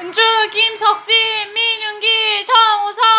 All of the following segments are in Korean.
은주, 김석진, 민윤기, 정우성.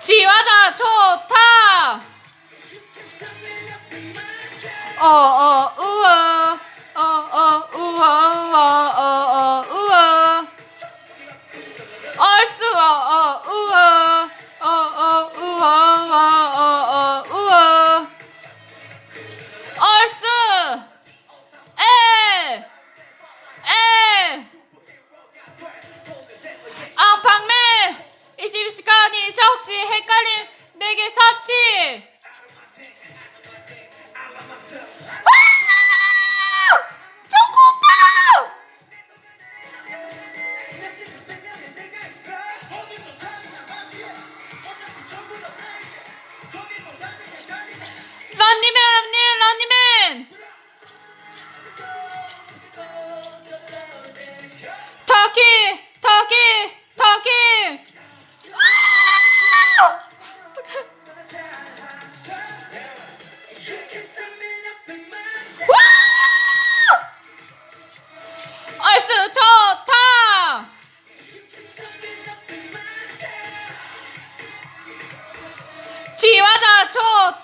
지화자. 좋다. 어어. 샤옥지 헷갈림 내게 사치. told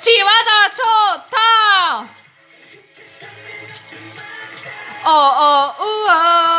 치와자 좋다. 어어 우와.